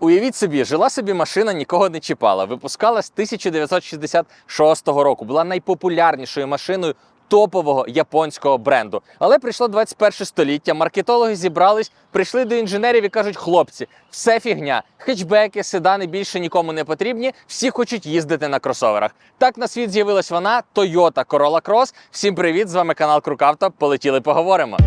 Уявіть собі, жила собі машина, нікого не чіпала. Випускалась з 1966 року. Була найпопулярнішою машиною топового японського бренду. Але прийшло 21 століття. Маркетологи зібрались, прийшли до інженерів і кажуть: хлопці, все фігня. Хетчбеки, седани більше нікому не потрібні. Всі хочуть їздити на кросоверах. Так на світ з'явилась вона Toyota Corolla Cross. Всім привіт! З вами канал Крукавто. Полетіли, поговоримо.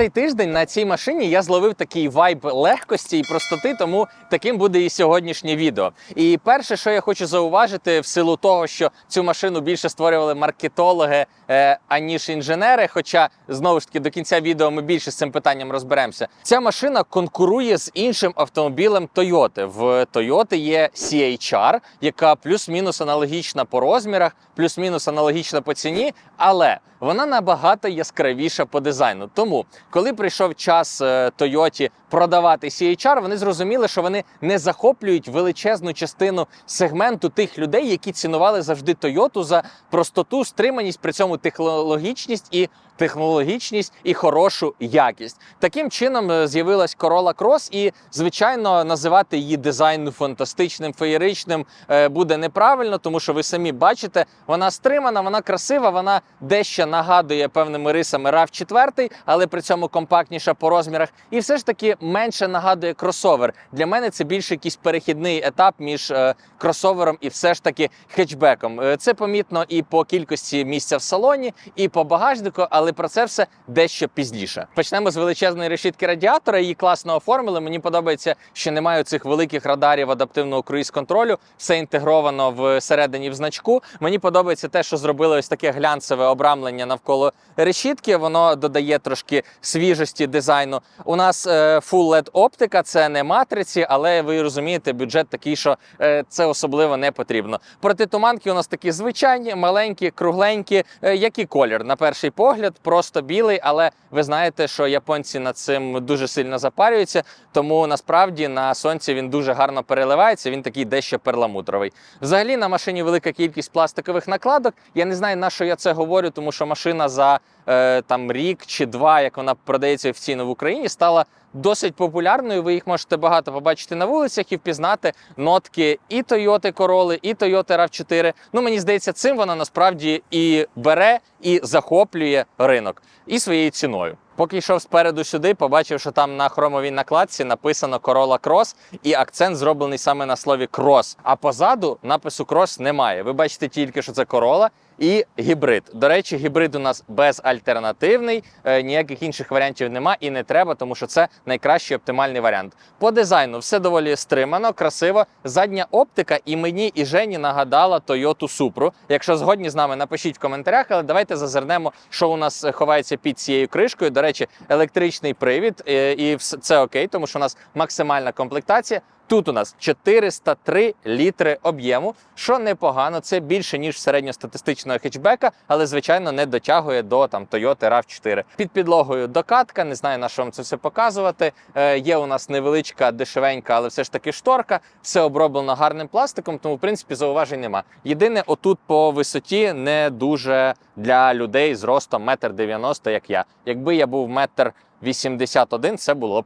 Цей тиждень на цій машині я зловив такий вайб легкості і простоти, тому таким буде і сьогоднішнє відео. І перше, що я хочу зауважити, в силу того, що цю машину більше створювали маркетологи е, аніж інженери. Хоча знову ж таки до кінця відео ми більше з цим питанням розберемося. Ця машина конкурує з іншим автомобілем Toyota. В Toyota є CHR, яка плюс-мінус аналогічна по розмірах, плюс-мінус аналогічна по ціні, але вона набагато яскравіша по дизайну. Тому, коли прийшов час Тойоті продавати CHR, вони зрозуміли, що вони не захоплюють величезну частину сегменту тих людей, які цінували завжди Тойоту за простоту, стриманість, при цьому технологічність і технологічність і хорошу якість. Таким чином е, з'явилась Corolla Cross, і звичайно називати її дизайн фантастичним, феєричним е, буде неправильно, тому що ви самі бачите, вона стримана, вона красива, вона дещо нагадує певними рисами rav 4 але при цьому компактніша по розмірах, і все ж таки менше нагадує кросовер. Для мене це більше якийсь перехідний етап між е, кросовером і все ж таки хетчбеком. Це помітно і по кількості місця в салоні, і по багажнику, але про це все дещо пізніше. Почнемо з величезної решітки радіатора. Її класно оформили. Мені подобається, що немає цих великих радарів адаптивного круїз-контролю. Все інтегровано всередині в значку. Мені подобається те, що зробили ось таке глянцеве обрамлення навколо решітки. Воно додає трошки свіжості дизайну. У нас е, Full LED оптика, це не матриці, але ви розумієте, бюджет такий, що е, це особливо не потрібно. Протитуманки у нас такі звичайні, маленькі, кругленькі, е, як і колір. На перший погляд, просто білий, але ви знаєте, що японці над цим дуже сильно запарюються, тому насправді на сонці він дуже гарно переливається. Він такий дещо перламутровий. Взагалі на машині велика кількість пластикових накладок. Я не знаю, на що я це говорю, тому що машина за е, там рік чи два, як вона продається офіційно в Україні, стала досить популярною. Ви їх можете багато побачити на вулицях і впізнати нотки і Toyota Corolla, і Toyota RAV4. Ну мені здається, цим вона насправді і бере, і захоплює ринок і своєю ціною. Поки йшов спереду сюди, побачив, що там на хромовій накладці написано Corolla Cross, і акцент зроблений саме на слові Cross. А позаду напису Cross немає. Ви бачите тільки, що це Corolla і гібрид. До речі, гібрид у нас безальтернативний, е, ніяких інших варіантів нема і не треба, тому що це найкращий оптимальний варіант. По дизайну все доволі стримано, красиво. Задня оптика і мені, і Жені нагадала Toyota Supra. Якщо згодні з нами, напишіть в коментарях, але давайте зазирнемо, що у нас ховається під цією кришкою. До речі, електричний привід, е, і це окей, тому що у нас максимальна комплектація. Тут у нас 403 літри об'єму, що непогано. Це більше ніж середньостатистичного хетчбека, але звичайно не дотягує до там Toyota RAV4. Під підлогою докатка. Не знаю на що вам це все показувати. Е, є у нас невеличка, дешевенька, але все ж таки шторка. Все оброблено гарним пластиком, тому в принципі зауважень нема. Єдине, отут по висоті не дуже для людей з ростом 1,90 м, як я. Якби я був 1,81 м, це було б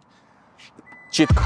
чітко.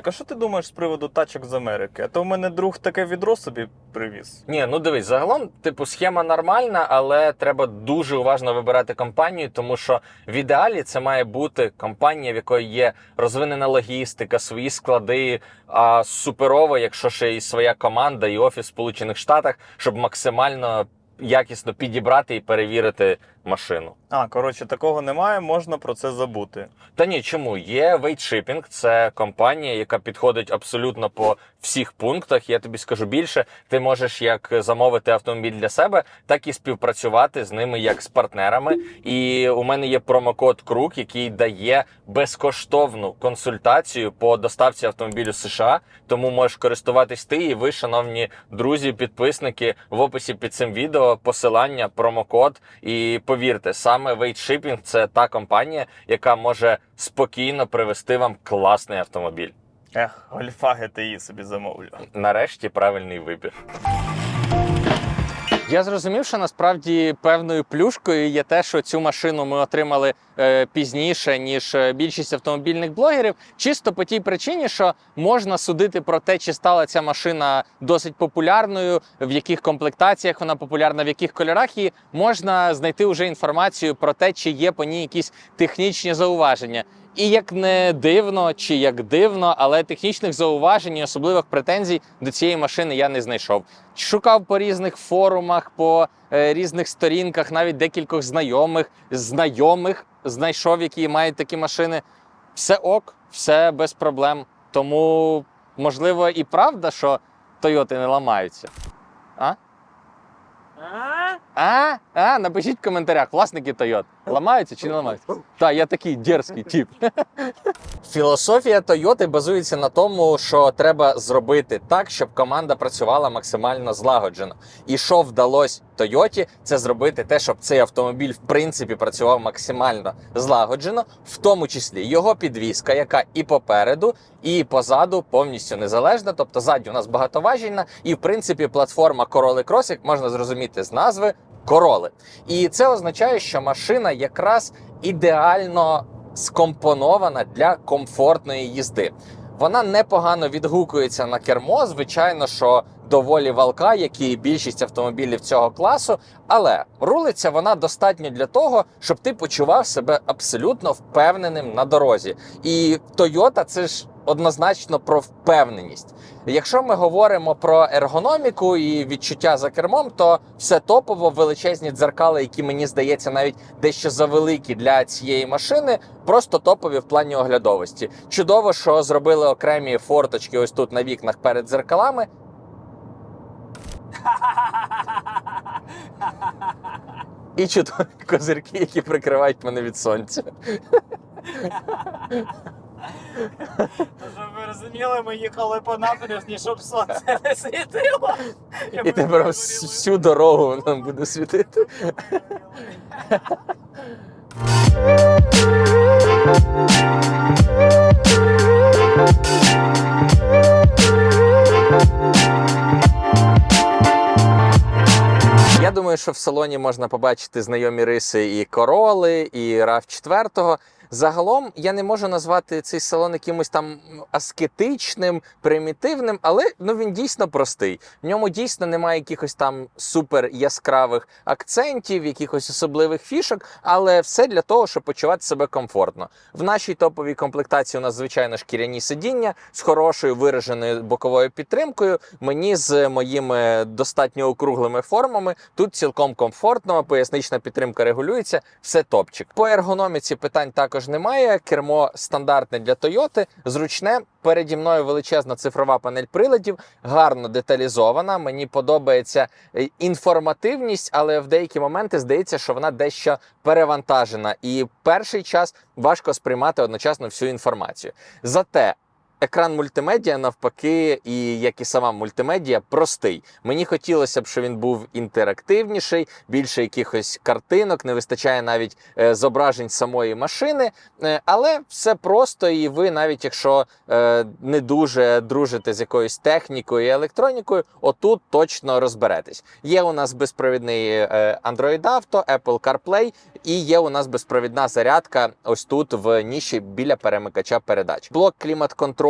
Хлопчик, а що ти думаєш з приводу тачок з Америки? А то в мене друг таке відро собі привіз. Ні, ну дивись, загалом, типу, схема нормальна, але треба дуже уважно вибирати компанію, тому що в ідеалі це має бути компанія, в якої є розвинена логістика, свої склади, а суперово, якщо ще і своя команда, і офіс в Сполучених Штатах, щоб максимально якісно підібрати і перевірити машину. А, коротше, такого немає, можна про це забути. Та ні, чому є Wait це компанія, яка підходить абсолютно по всіх пунктах. Я тобі скажу більше. Ти можеш як замовити автомобіль для себе, так і співпрацювати з ними як з партнерами. І у мене є промокод Круг, який дає безкоштовну консультацію по доставці автомобілю з США. Тому можеш користуватись ти і ви, шановні друзі, підписники в описі під цим відео посилання, промокод і повірте, саме Wait це та компанія, яка може спокійно привести вам класний автомобіль. Ех, гольфа GTI собі замовлю. Нарешті правильний вибір. Я зрозумів, що насправді певною плюшкою є те, що цю машину ми отримали е, пізніше, ніж е, більшість автомобільних блогерів, чисто по тій причині, що можна судити про те, чи стала ця машина досить популярною, в яких комплектаціях вона популярна, в яких кольорах, і можна знайти вже інформацію про те, чи є по ній якісь технічні зауваження. І як не дивно, чи як дивно, але технічних зауважень і особливих претензій до цієї машини я не знайшов. Шукав по різних форумах, по е, різних сторінках, навіть декількох знайомих, знайомих знайшов, які мають такі машини. Все ок, все без проблем. Тому, можливо, і правда, що Тойоти не ламаються. А? А? А? Напишіть в коментарях, власники Тойот. Ламаються чи не ламаються? Так, я такий дерзкий тип. Філософія Тойоти базується на тому, що треба зробити так, щоб команда працювала максимально злагоджено. І що вдалося Тойоті, це зробити те, щоб цей автомобіль в принципі працював максимально злагоджено, в тому числі його підвізка, яка і попереду, і позаду повністю незалежна. Тобто ззаді у нас багатоважільна, і в принципі платформа Corolla Cross, як можна зрозуміти з назви, Короли. І це означає, що машина якраз ідеально скомпонована для комфортної їзди. Вона непогано відгукується на кермо. Звичайно, що доволі валка, як і більшість автомобілів цього класу. Але рулиться вона достатньо для того, щоб ти почував себе абсолютно впевненим на дорозі. І Toyota це ж однозначно про впевненість. Якщо ми говоримо про ергономіку і відчуття за кермом, то все топово величезні дзеркала, які мені здається навіть дещо завеликі для цієї машини, просто топові в плані оглядовості. Чудово, що зробили окремі форточки ось тут на вікнах перед дзеркалами. І чудові козирки, які прикривають мене від сонця. Щоб ви розуміли, ми їхали по набережні, щоб сонце не світило. І тепер всю дорогу нам буде світити. Я думаю, що в салоні можна побачити знайомі риси і короли, і rav 4 Загалом я не можу назвати цей салон якимось там аскетичним, примітивним, але ну він дійсно простий. В ньому дійсно немає якихось там супер яскравих акцентів, якихось особливих фішок, але все для того, щоб почувати себе комфортно. В нашій топовій комплектації у нас звичайно шкіряні сидіння з хорошою вираженою боковою підтримкою. Мені з моїми достатньо округлими формами тут цілком комфортно. Пояснична підтримка регулюється, все топчик. По ергономіці питань також немає. Кермо стандартне для Тойоти, зручне. Переді мною величезна цифрова панель приладів, гарно деталізована. Мені подобається е, інформативність, але в деякі моменти здається, що вона дещо перевантажена, і перший час важко сприймати одночасно всю інформацію. Зате екран мультимедіа, навпаки, і як і сама мультимедіа, простий. Мені хотілося б, щоб він був інтерактивніший, більше якихось картинок, не вистачає навіть е, зображень самої машини. Е, але все просто, і ви, навіть якщо е, не дуже дружите з якоюсь технікою і електронікою, отут точно розберетесь. Є у нас безпровідний е, Android Auto, Apple CarPlay, і є у нас безпровідна зарядка ось тут в ніші біля перемикача передач. Блок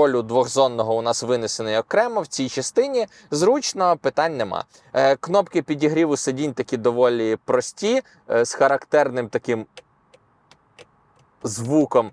клімат-контролю двохзонного у нас винесений окремо в цій частині. Зручно, питань нема. Е, Кнопки підігріву сидінь такі доволі прості, е, з характерним таким звуком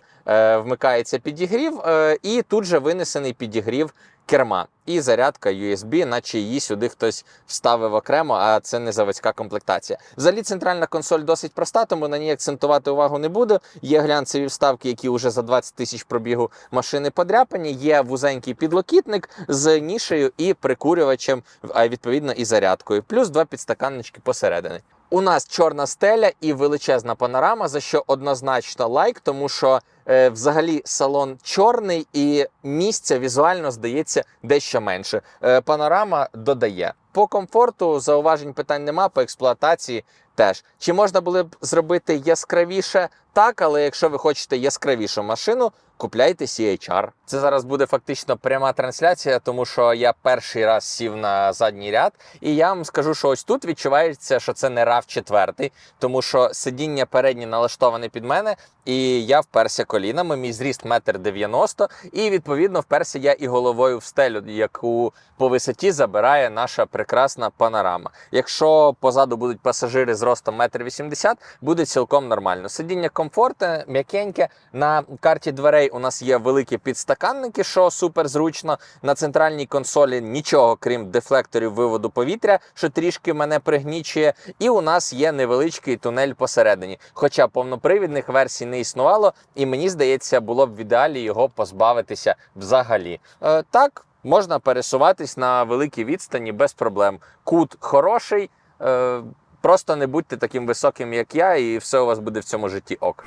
вмикається підігрів, е, і тут же винесений підігрів керма. І зарядка USB, наче її сюди хтось вставив окремо, а це не заводська комплектація. Взагалі центральна консоль досить проста, тому на ній акцентувати увагу не буду. Є глянцеві вставки, які вже за 20 тисяч пробігу машини подряпані. Є вузенький підлокітник з нішею і прикурювачем, а відповідно і зарядкою. Плюс два підстаканнички посередині. У нас чорна стеля і величезна панорама, за що однозначно лайк, тому що Е, взагалі салон чорний і місця візуально здається дещо менше. Е, панорама додає. По комфорту зауважень питань нема, по експлуатації теж. Чи можна було б зробити яскравіше? Так, але якщо ви хочете яскравішу машину, купляйте CHR. Це зараз буде фактично пряма трансляція, тому що я перший раз сів на задній ряд, і я вам скажу, що ось тут відчувається, що це не rav 4 тому що сидіння переднє налаштоване під мене, і я вперся колінами. Мій зріст метр дев'яносто, і відповідно вперся я і головою в стелю, яку по висоті забирає наша прекрасна панорама. Якщо позаду будуть пасажири з ростом метр вісімдесят, буде цілком нормально. Сидіння комфортне, м'якеньке. На карті дверей у нас є великі підстаканники, що супер зручно. На центральній консолі нічого, крім дефлекторів виводу повітря, що трішки мене пригнічує. І у нас є невеличкий тунель посередині. Хоча повнопривідних версій не існувало, і мені здається, було б в ідеалі його позбавитися взагалі. Е, так. Можна пересуватись на великій відстані без проблем. Кут хороший, е, просто не будьте таким високим, як я, і все у вас буде в цьому житті ок.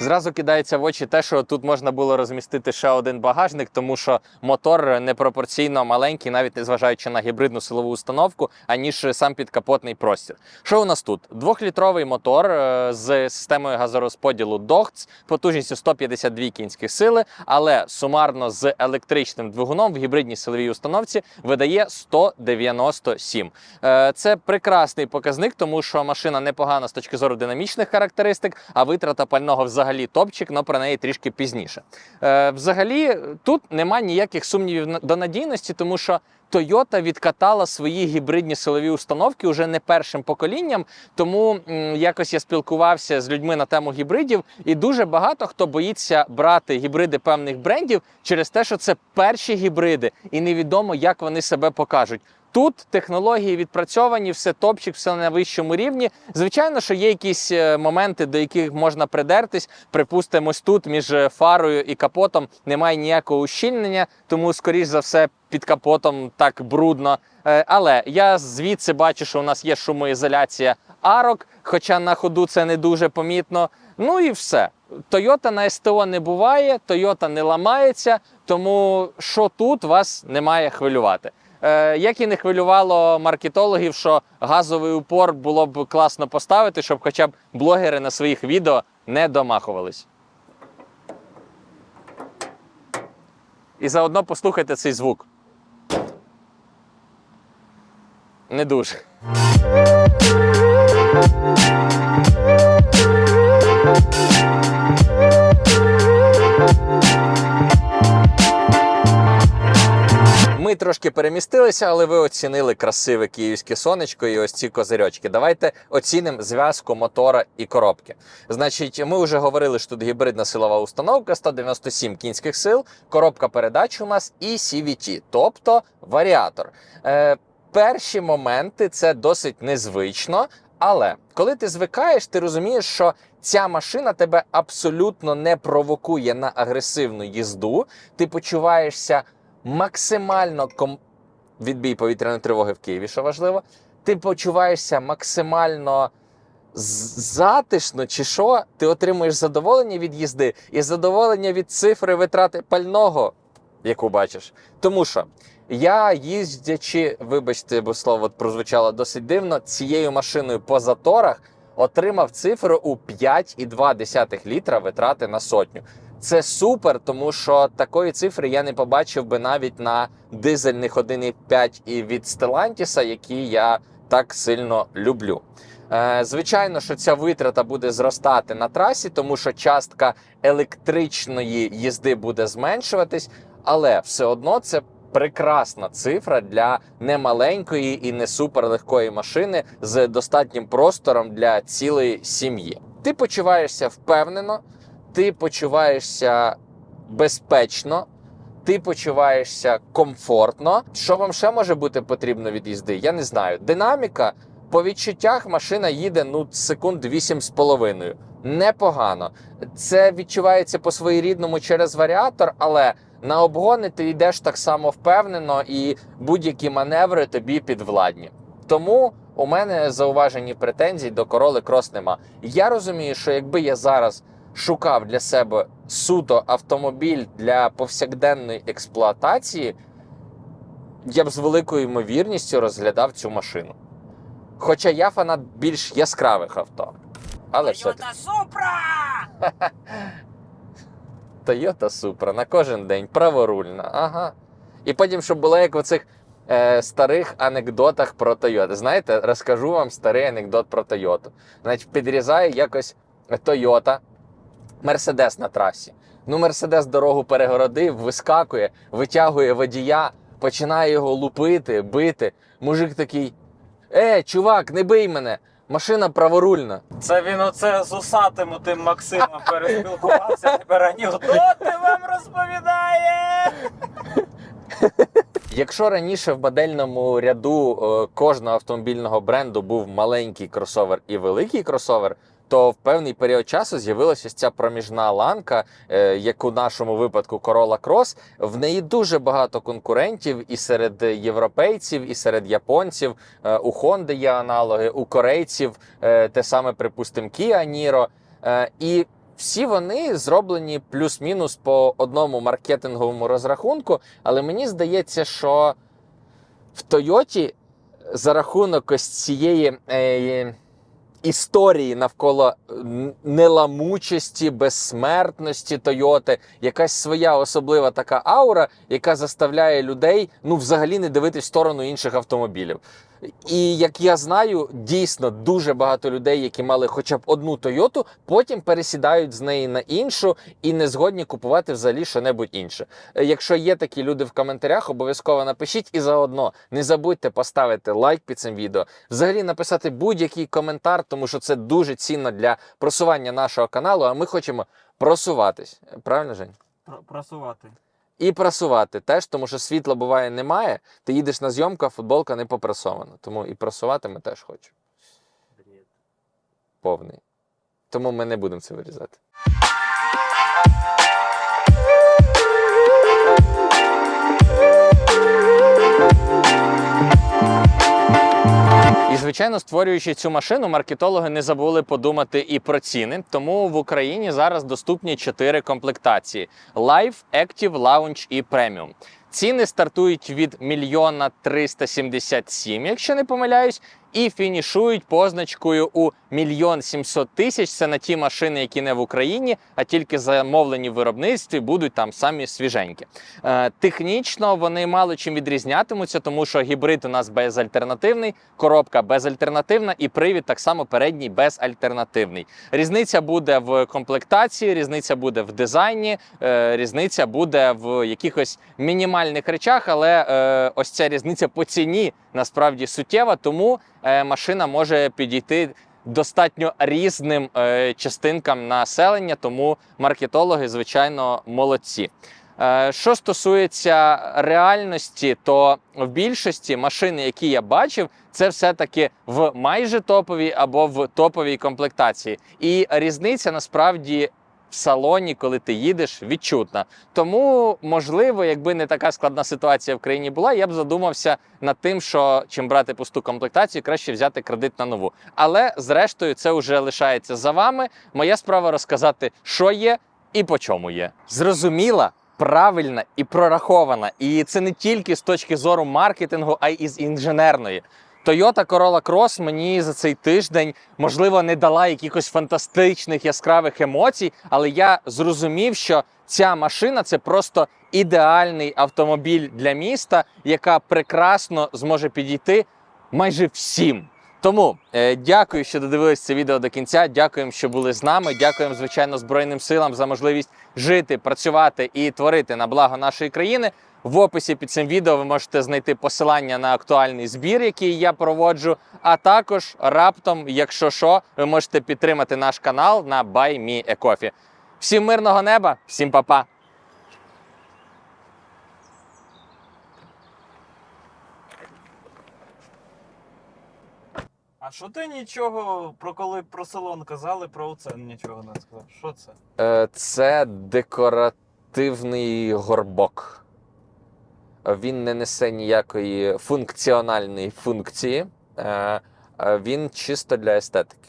Зразу кидається в очі те, що тут можна було розмістити ще один багажник, тому що мотор непропорційно маленький, навіть незважаючи на гібридну силову установку, аніж сам підкапотний простір. Що у нас тут? Двохлітровий мотор е, з системою газорозподілу DOHC, потужністю 152 кінські сили, але сумарно з електричним двигуном в гібридній силовій установці видає 197. Е, Це прекрасний показник, тому що машина непогана з точки зору динамічних характеристик, а витрата пального взагалі топчик, але про неї трішки пізніше. Е, Взагалі, тут нема ніяких сумнівів до надійності, тому що Toyota відкатала свої гібридні силові установки уже не першим поколінням. Тому якось я спілкувався з людьми на тему гібридів, і дуже багато хто боїться брати гібриди певних брендів через те, що це перші гібриди, і невідомо, як вони себе покажуть. Тут технології відпрацьовані, все топчик, все на вищому рівні. Звичайно, що є якісь е, моменти, до яких можна придертись. Припустимо, ось тут між е, фарою і капотом немає ніякого ущільнення, тому, скоріш за все, під капотом так брудно. Е, Але я звідси бачу, що у нас є шумоізоляція арок, хоча на ходу це не дуже помітно. Ну і все. Toyota на СТО не буває, Toyota не ламається, тому що тут вас не має хвилювати. Е, як і не хвилювало маркетологів, що газовий упор було б класно поставити, щоб хоча б блогери на своїх відео не домахувались. І заодно послухайте цей звук. Не дуже. Ми трошки перемістилися, але ви оцінили красиве київське сонечко і ось ці козирьочки. Давайте оцінимо зв'язку мотора і коробки. Значить, ми вже говорили, що тут гібридна силова установка, 197 кінських сил, коробка передач у нас і CVT, тобто варіатор. Е, перші моменти це досить незвично. Але коли ти звикаєш, ти розумієш, що ця машина тебе абсолютно не провокує на агресивну їзду. Ти почуваєшся максимально ком... відбій повітряної тривоги в Києві, що важливо. Ти почуваєшся максимально затишно, чи що, ти отримуєш задоволення від їзди і задоволення від цифри витрати пального, яку бачиш. Тому що я їздячи, вибачте, бо слово прозвучало досить дивно, цією машиною по заторах отримав цифру у 5,2 літра витрати на сотню. Це супер, тому що такої цифри я не побачив би навіть на дизельних 1,5 і від Stellantis, які я так сильно люблю. Е, Звичайно, що ця витрата буде зростати на трасі, тому що частка електричної їзди буде зменшуватись, але все одно це прекрасна цифра для немаленької і не суперлегкої машини з достатнім простором для цілої сім'ї. Ти почуваєшся впевнено, ти почуваєшся безпечно, ти почуваєшся комфортно. Що вам ще може бути потрібно від їзди? Я не знаю. Динаміка по відчуттях машина їде ну секунд 8,5. Непогано. Це відчувається по своєрідному через варіатор, але на обгони ти йдеш так само впевнено, і будь-які маневри тобі підвладні. Тому у мене зауважені претензій до короли крос нема. Я розумію, що якби я зараз шукав для себе суто автомобіль для повсякденної експлуатації, я б з великою ймовірністю розглядав цю машину. Хоча я фанат більш яскравих авто. Але все Toyota Supra! Toyota Supra на кожен день праворульна. Ага. І потім, щоб було як в оцих е, старих анекдотах про Toyota. Знаєте, розкажу вам старий анекдот про Toyota. Значить, підрізає якось Toyota, Мерседес на трасі. Ну, Мерседес дорогу перегородив, вискакує, витягує водія, починає його лупити, бити. Мужик такий: Е, чувак, не бий мене! Машина праворульна. Це він оце з усатим тим Максимом переспілкувався, тепер анекдоти вам розповідає. Якщо раніше в модельному ряду е, кожного автомобільного бренду був маленький кросовер і великий кросовер, то в певний період часу з'явилася ця проміжна ланка, е, як у нашому випадку Corolla Cross. В неї дуже багато конкурентів і серед європейців, і серед японців. Е, У Honda є аналоги, у корейців е, те саме, припустимо, Kia Niro. І всі вони зроблені плюс-мінус по одному маркетинговому розрахунку. Але мені здається, що в Тойоті за рахунок ось цієї історії навколо неламучості, безсмертності Тойоти, якась своя особлива така аура, яка заставляє людей ну взагалі не дивитись в сторону інших автомобілів. І як я знаю, дійсно дуже багато людей, які мали хоча б одну Тойоту, потім пересідають з неї на іншу і не згодні купувати взагалі що-небудь інше. Е, Якщо є такі люди в коментарях, обов'язково напишіть і заодно не забудьте поставити лайк під цим відео, взагалі написати будь-який коментар, тому що це дуже цінно для просування нашого каналу. А ми хочемо просуватись. Правильно, Жень? Просувати. І прасувати теж, тому що світла буває немає. Ти їдеш на зйомку, а футболка не попрасована. Тому і прасувати ми теж хочемо. Повний. Тому ми не будемо це вирізати. І, звичайно, створюючи цю машину, маркетологи не забули подумати і про ціни. Тому в Україні зараз доступні чотири комплектації: Live, Active, Lounge і Premium. Ціни стартують від мільйона 377, якщо не помиляюсь, і фінішують позначкою у мільйон 700 тисяч. Це на ті машини, які не в Україні, а тільки замовлені в виробництві, будуть там самі свіженькі. Е, технічно вони мало чим відрізнятимуться, тому що гібрид у нас безальтернативний, коробка безальтернативна і привід так само передній безальтернативний. Різниця буде в комплектації, різниця буде в дизайні, е, різниця буде в якихось мінімальних речах, але е, ось ця різниця по ціні насправді суттєва, тому е, машина може підійти. Достатньо різним е, частинкам населення, тому маркетологи, звичайно, молодці. Е, Що стосується реальності, то в більшості машини, які я бачив, це все-таки в майже топовій або в топовій комплектації. І різниця насправді в салоні, коли ти їдеш, відчутна. Тому, можливо, якби не така складна ситуація в країні була, я б задумався над тим, що чим брати пусту комплектацію, краще взяти кредит на нову. Але зрештою, це вже лишається за вами. Моя справа розказати, що є і по чому є. Зрозуміла. Правильна і прорахована, і це не тільки з точки зору маркетингу, а й із інженерної. Toyota Corolla Cross мені за цей тиждень можливо не дала якихось фантастичних яскравих емоцій, але я зрозумів, що ця машина це просто ідеальний автомобіль для міста, яка прекрасно зможе підійти майже всім. Тому е, дякую, що додивились це відео до кінця. Дякуємо, що були з нами. Дякуємо, звичайно, Збройним силам за можливість жити, працювати і творити на благо нашої країни. В описі під цим відео ви можете знайти посилання на актуальний збір, який я проводжу. А також раптом, якщо що, ви можете підтримати наш канал на Buy Me a Coffee. Всім мирного неба, всім па-па! А що ти нічого про коли про салон казали, про це нічого не сказав? Що це? Е, Це декоративний горбок. Він не несе ніякої функціональної функції. Е, е, Він чисто для естетики.